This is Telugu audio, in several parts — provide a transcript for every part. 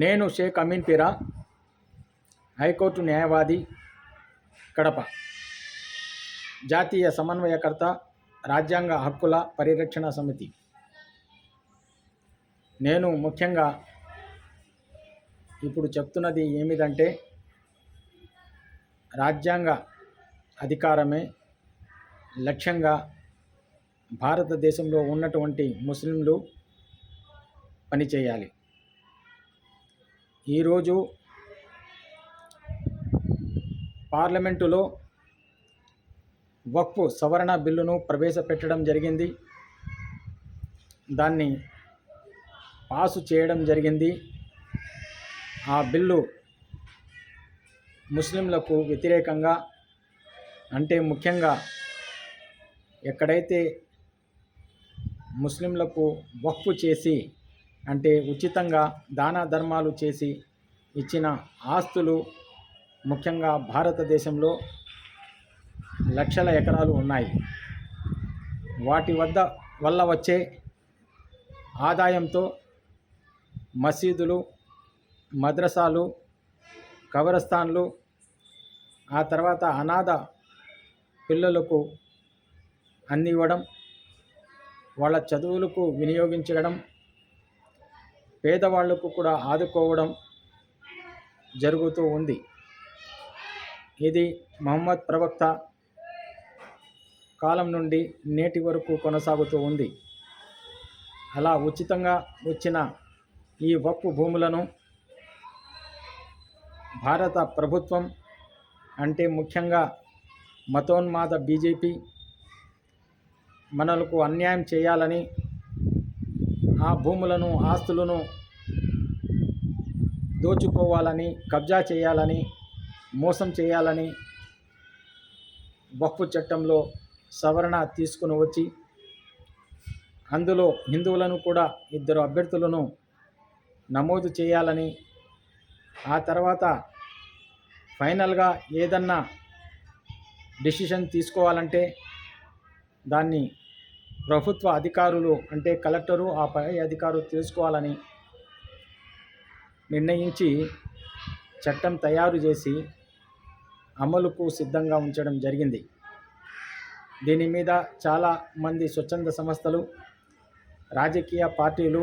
నేను షేక్ అమీన్ పీరా హైకోర్టు న్యాయవాది కడప. జాతీయ సమన్వయకర్త రాజ్యాంగ హక్కుల పరిరక్షణ సమితి. నేను ముఖ్యంగా ఇప్పుడు చెప్తున్నది ఏమిటంటే రాజ్యాంగ అధికారమే లక్ష్యంగా భారతదేశంలో ఉన్నటువంటి ముస్లింలు పనిచేయాలి. ఈరోజు పార్లమెంటులో వక్ఫ్ సవరణ బిల్లును ప్రవేశపెట్టడం జరిగింది. దాన్ని పాసు చేయడం జరిగింది. ఆ బిల్లు ముస్లింలకు వ్యతిరేకంగా అంటే ముఖ్యంగా ఎక్కడైతే ముస్లింలకు వక్ఫ్ చేసి అంటే ఉచితంగా దాన ధర్మాలు చేసి ఇచ్చిన ఆస్తులు ముఖ్యంగా భారతదేశంలో లక్షల ఎకరాలు ఉన్నాయి. వాటి వద్ద వల్ల వచ్చే ఆదాయంతో మసీదులు మద్రసాలు కబరస్థాన్లు ఆ తర్వాత అనాథ పిల్లలకు అందివ్వడం వాళ్ళ చదువులకు వినియోగించడం పేదవాళ్ళకు కూడా ఆదుకోవడం జరుగుతూ ఉంది. ఇది మహమ్మద్ ప్రవక్త కాలం నుండి నేటి వరకు కొనసాగుతూ ఉంది. అలా ఉచితంగా వచ్చిన ఈ వక్ఫ్ భూములను భారత ప్రభుత్వం అంటే ముఖ్యంగా మతోన్మాద బీజేపీ మనలకు అన్యాయం చేయాలని ఆ భూములను ఆస్తులను దోచుకోవాలని కబ్జా చేయాలని మోసం చేయాలని వక్ఫ్ చట్టంలో సవరణ తీసుకుని వచ్చి అందులో హిందువులను కూడా ఇద్దరు అభ్యర్థులను నమోదు చేయాలని ఆ తర్వాత ఫైనల్గా ఏదన్నా డిసిషన్ తీసుకోవాలంటే దాన్ని ప్రభుత్వ అధికారులు అంటే కలెక్టరు ఆ పై అధికారులు తెలుసుకోవాలని నిర్ణయించి చట్టం తయారు చేసి అమలుకు సిద్ధంగా ఉంచడం జరిగింది. దీని మీద చాలా మంది స్వచ్ఛంద సంస్థలు రాజకీయ పార్టీలు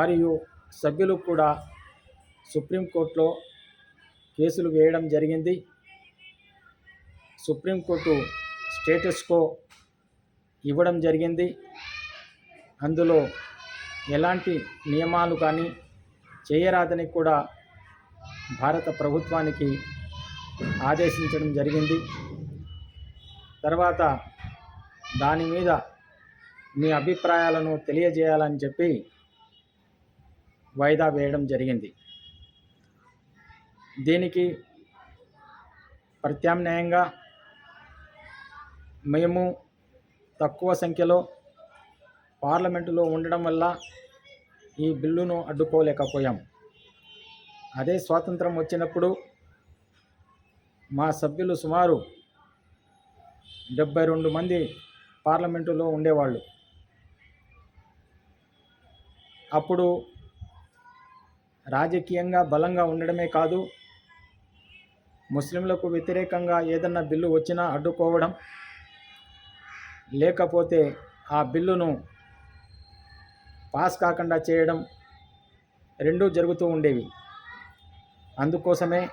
మరియు సభ్యులు కూడా సుప్రీంకోర్టులో కేసులు వేయడం జరిగింది. సుప్రీంకోర్టు స్టేటస్కో ఇవ్వడం జరిగింది. అందులో ఎలాంటి నియమాలు కానీ చేయరాదని కూడా భారత ప్రభుత్వానికి ఆదేశించడం జరిగింది. తర్వాత దాని మీద మీ అభిప్రాయాలను తెలియజేయాలని చెప్పి వాయిదా వేయడం జరిగింది. దీనికి ప్రత్యామ్నాయంగా మేము తక్కువ సంఖ్యలో పార్లమెంటులో ఉండడం వల్ల ఈ బిల్లును అడ్డుకోలేకపోయాం. అదే స్వాతంత్రం వచ్చినప్పుడు మా సభ్యులు సుమారు డెబ్బై రెండు మంది పార్లమెంటులో ఉండేవాళ్ళు. అప్పుడు రాజకీయంగా బలంగా ఉండడమే కాదు ముస్లింలకు వ్యతిరేకంగా ఏదన్నా బిల్లు వచ్చినా అడ్డుకోవడం లేకపోతే ఆ బిల్లును పాస్ కాకుండా చేయడం రెండూ జరుగుతూ ఉండేవి. అందుకోసమే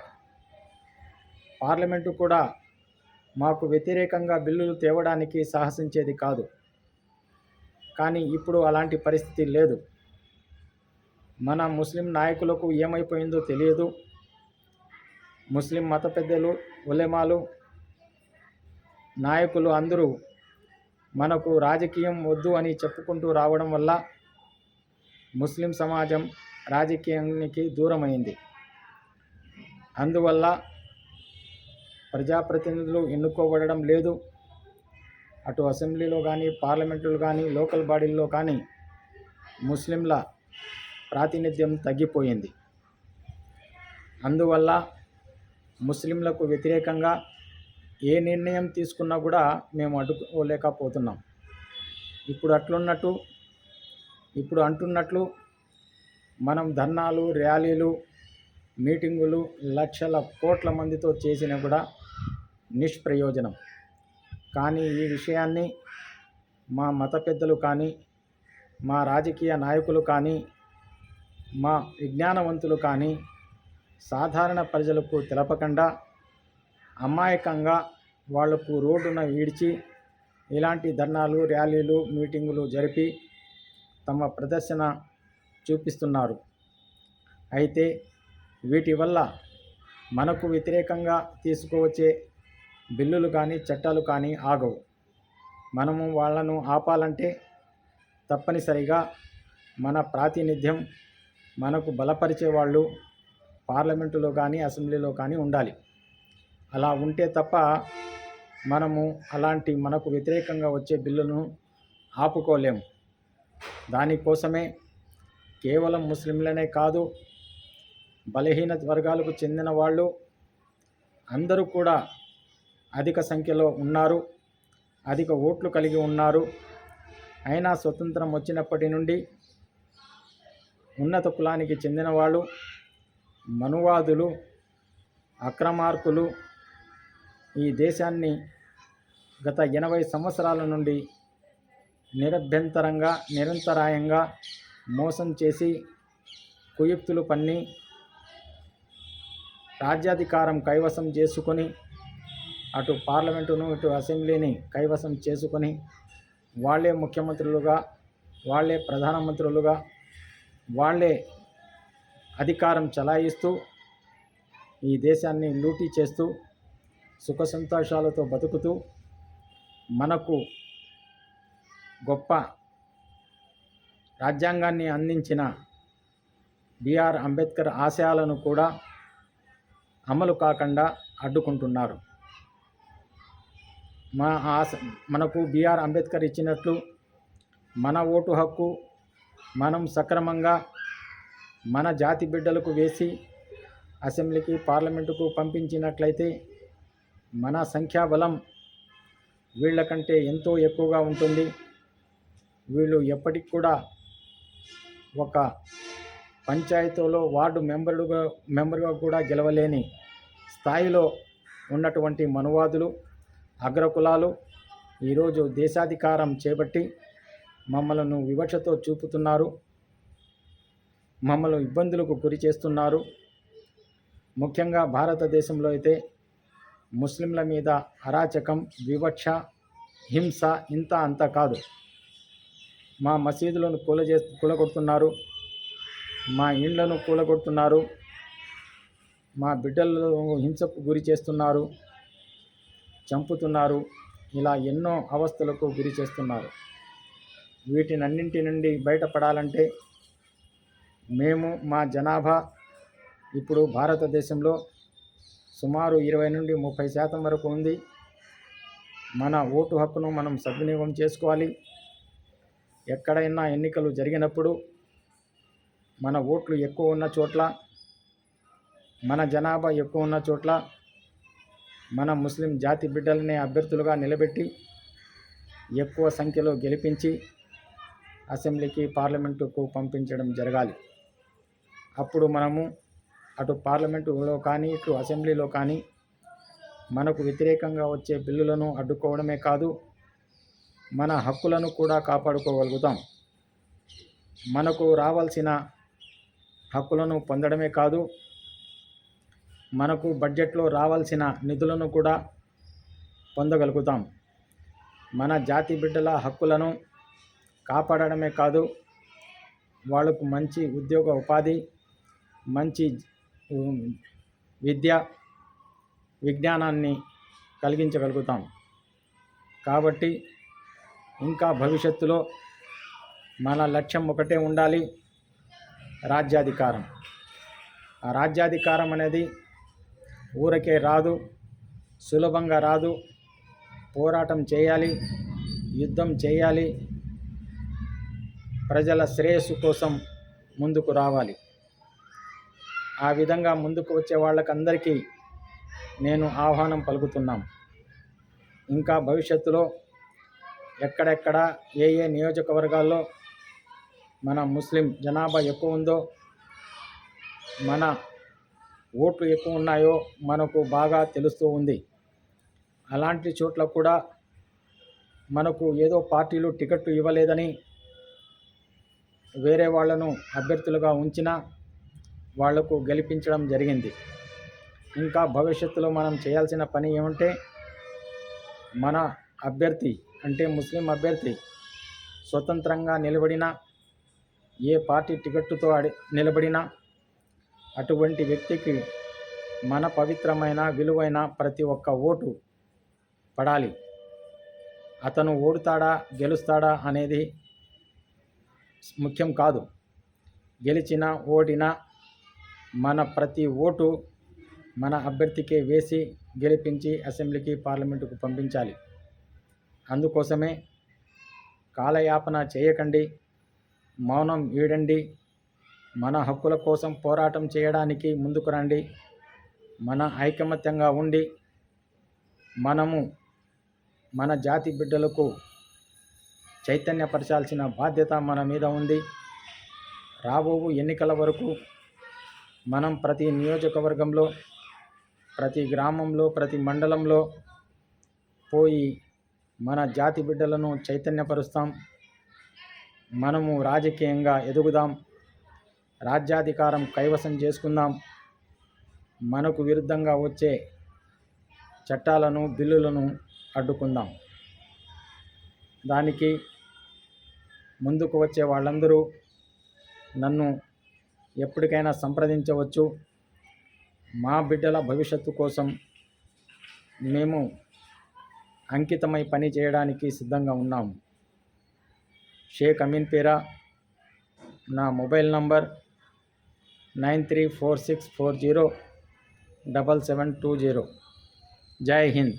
పార్లమెంటు కూడా మాకు వ్యతిరేకంగా బిల్లులు తేవడానికి సాహసించేది కాదు. కానీ ఇప్పుడు అలాంటి పరిస్థితి లేదు. మన ముస్లిం నాయకులకు ఏమైపోయిందో తెలియదు. ముస్లిం మత పెద్దలు ఉలెమాలు నాయకులు అందరూ మనకు రాజకీయం వద్దు అని చెప్పుకుంటూ రావడం వల్ల ముస్లిం సమాజం రాజకీయానికి దూరమైంది. అందువల్ల ప్రజాప్రతినిధులు ఎన్నుకోబడడం లేదు. అటు అసెంబ్లీలో కానీ పార్లమెంటులో కానీ లోకల్ బాడీల్లో కానీ ముస్లింల ప్రాతినిధ్యం తగ్గిపోయింది. అందువల్ల ముస్లింలకు వ్యతిరేకంగా ఏ నిర్ణయం తీసుకున్నా కూడా మేము అడ్డుకోలేకపోతున్నాం. ఇప్పుడు అట్లున్నట్టు ఇప్పుడు అంటున్నట్లు మనం ధర్నాలు ర్యాలీలు మీటింగులు లక్షల కోట్ల మందితో చేసినా కూడా నిష్ప్రయోజనం. కానీ ఈ విషయాన్ని మా మత పెద్దలు కానీ మా రాజకీయ నాయకులు కానీ మా విజ్ఞానవంతులు కానీ సాధారణ ప్రజలకు తెలపకుండా అమాయకంగా వాళ్ళకు రోడ్డున ఈడ్చి ఇలాంటి ధర్నాలు ర్యాలీలు మీటింగులు జరిపి తమ ప్రదర్శన చూపిస్తున్నారు. అయితే వీటి వల్ల మనకు వ్యతిరేకంగా తీసుకువచ్చే బిల్లులు కానీ చట్టాలు కానీ ఆగవు. మనము వాళ్ళను ఆపాలంటే తప్పనిసరిగా మన ప్రాతినిధ్యం మనకు బలపరిచే వాళ్ళు పార్లమెంటులో కానీ అసెంబ్లీలో కానీ ఉండాలి. అలా ఉంటే తప్ప మనము అలాంటి మనకు వ్యతిరేకంగా వచ్చే బిల్లును ఆపుకోలేము. దానికోసమే కేవలం ముస్లింలనే కాదు బలహీన వర్గాలకు చెందిన వాళ్ళు అందరూ కూడా అధిక సంఖ్యలో ఉన్నారు అధిక ఓట్లు కలిగి ఉన్నారు. అయినా స్వతంత్రం వచ్చినప్పటి నుండి ఉన్నత కులానికి చెందిన వాళ్ళు మనువాదులు అక్రమార్కులు ఈ దేశాన్ని గత ఎనభై సంవత్సరాల నుండి నిరభ్యంతరంగా నిరంతరాయంగా మోసం చేసి కుయుక్తులు పన్ని రాజ్యాధికారం కైవసం చేసుకొని అటు పార్లమెంటును ఇటు అసెంబ్లీని కైవసం చేసుకొని వాళ్ళే ముఖ్యమంత్రులుగా వాళ్ళే ప్రధానమంత్రులుగా వాళ్ళే అధికారం చలాయిస్తూ ఈ దేశాన్ని లూటీ చేస్తూ సుఖ సంతోషాలతో బతుకుతూ మనకు గొప్ప రాజ్యాంగాన్ని అందించిన బిఆర్ అంబేద్కర్ ఆశయాలను కూడా అమలు కాకుండా అడ్డుకుంటున్నారు. మా ఆశ మనకు బిఆర్ అంబేద్కర్ ఇచ్చినట్లు మన ఓటు హక్కు మనం సక్రమంగా మన జాతి బిడ్డలకు వేసి అసెంబ్లీకి పార్లమెంటుకు పంపించినట్లయితే మన సంఖ్యాబలం వీళ్ళకంటే ఎంతో ఎక్కువగా ఉంటుంది. వీళ్ళు ఎప్పటికి కూడా ఒక పంచాయతీలో వార్డు మెంబరుగా మెంబర్గా కూడా గెలవలేని స్థాయిలో ఉన్నటువంటి మనువాదులు అగ్రకులాలు ఈరోజు దేశాధికారం చేపట్టి మమ్మలను వివక్షతో చూపుతున్నారు. మమ్మల్ని ఇబ్బందులకు గురి చేస్తున్నారు. ముఖ్యంగా భారతదేశంలో అయితే ముస్లింల మీద అరాచకం వివక్ష హింస ఇంత అంత కాదు. మా మసీదులను కూలజే కూలగొడుతున్నారు. మా ఇండ్లను కూలగొడుతున్నారు. మా బిడ్డలను హింసకు గురి చేస్తున్నారు. చంపుతున్నారు. ఇలా ఎన్నో అవస్థలకు గురి చేస్తున్నారు. వీటినన్నింటి నుండి బయటపడాలంటే మేము మా జనాభా ఇప్పుడు భారతదేశంలో సుమారు ఇరవై నుండి ముప్పై శాతం వరకు ఉంది. మన ఓటు హక్కును మనం సద్వినియోగం చేసుకోవాలి. ఎక్కడైనా ఎన్నికలు జరిగినప్పుడు మన ఓట్లు ఎక్కువ ఉన్న చోట్ల మన జనాభా ఎక్కువ ఉన్న చోట్ల మన ముస్లిం జాతి బిడ్డలనే అభ్యర్థులుగా నిలబెట్టి ఎక్కువ సంఖ్యలో గెలిపించి అసెంబ్లీకి పార్లమెంటుకు పంపించడం జరగాలి. అప్పుడు మనము అటు పార్లమెంటులో కానీ ఇటు అసెంబ్లీలో కానీ మనకు వ్యతిరేకంగా వచ్చే బిల్లులను అడ్డుకోవడమే కాదు మన హక్కులను కూడా కాపాడుకోగలుగుతాం. మనకు రావాల్సిన హక్కులను పొందడమే కాదు మనకు బడ్జెట్లో రావాల్సిన నిధులను కూడా పొందగలుగుతాం. మన జాతి బిడ్డల హక్కులను కాపాడడమే కాదు వాళ్ళకు మంచి ఉద్యోగ ఉపాధి మంచి విద్య విజ్ఞానాన్ని కలిగించగలుగుతాం. కాబట్టి ఇంకా భవిష్యత్తులో మన లక్ష్యం ఒకటే ఉండాలి రాజ్యాధికారం. ఆ రాజ్యాధికారం అనేది ఊరకే రాదు సులభంగా రాదు. పోరాటం చేయాలి యుద్ధం చేయాలి. ప్రజల శ్రేయస్సు కోసం ముందుకు రావాలి. ఆ విధంగా ముందుకు వచ్చే వాళ్ళకందరికీ నేను ఆహ్వానం పలుకుతున్నాం. ఇంకా భవిష్యత్తులో ఎక్కడెక్కడ ఏ ఏ నియోజకవర్గాల్లో మన ముస్లిం జనాభా ఎక్కువ ఉందో మన ఓట్లు ఎక్కువ ఉన్నాయో మనకు బాగా తెలుస్తూ ఉంది. అలాంటి చోట్ల కూడా మనకు ఏదో పార్టీలు టికెట్ ఇవ్వలేదని వేరే వాళ్ళను అభ్యర్థులుగా ఉంచిన వాళ్ళకు గెలిపించడం జరిగింది. ఇంకా భవిష్యత్తులో మనం చేయాల్సిన పని ఏమంటే మన అభ్యర్థి అంటే ముస్లిం అభ్యర్థి స్వతంత్రంగా నిలబడిన ఏ పార్టీ టికెట్టుతో అడి నిలబడినా అటువంటి వ్యక్తికి మన పవిత్రమైన విలువైన ప్రతి ఒక్క ఓటు పడాలి. అతను ఓడుతాడా గెలుస్తాడా అనేది ముఖ్యం కాదు. గెలిచినా ఓడినా మన ప్రతి ఓటు మన అభ్యర్థికే వేసి గెలిపించి అసెంబ్లీకి పార్లమెంటుకు పంపించాలి. అందుకోసమే కాలయాపన చేయకండి మౌనం వీడండి మన హక్కుల కోసం పోరాటం చేయడానికి ముందుకు రండి మన ఐకమత్యంగా ఉండి మనము మన జాతి బిడ్డలకు చైతన్యపరచాల్సిన బాధ్యత మన మీద ఉంది. రాబోవు ఎన్నికల వరకు మనం ప్రతి నియోజకవర్గంలో ప్రతి గ్రామంలో ప్రతి మండలంలో పోయి మన జాతి బిడ్డలను చైతన్యపరుస్తాం. మనము రాజకీయంగా ఎదుగుదాం. రాజ్యాధికారం కైవసం చేసుకుందాం. మనకు విరుద్ధంగా వచ్చే చట్టాలను బిల్లులను అడ్డుకుందాం. దానికి ముందుకు వచ్చే వాళ్ళందరూ నన్ను ఎప్పటికైనా సంప్రదించవచ్చు. మా బిడ్డల భవిష్యత్తు కోసం మేము అంకితమై పని చేయడానికి సిద్ధంగా ఉన్నాము షేక్ అమీన్ పేరా నా mobile number nine three four six four zero double seven two zero. Jai Hind.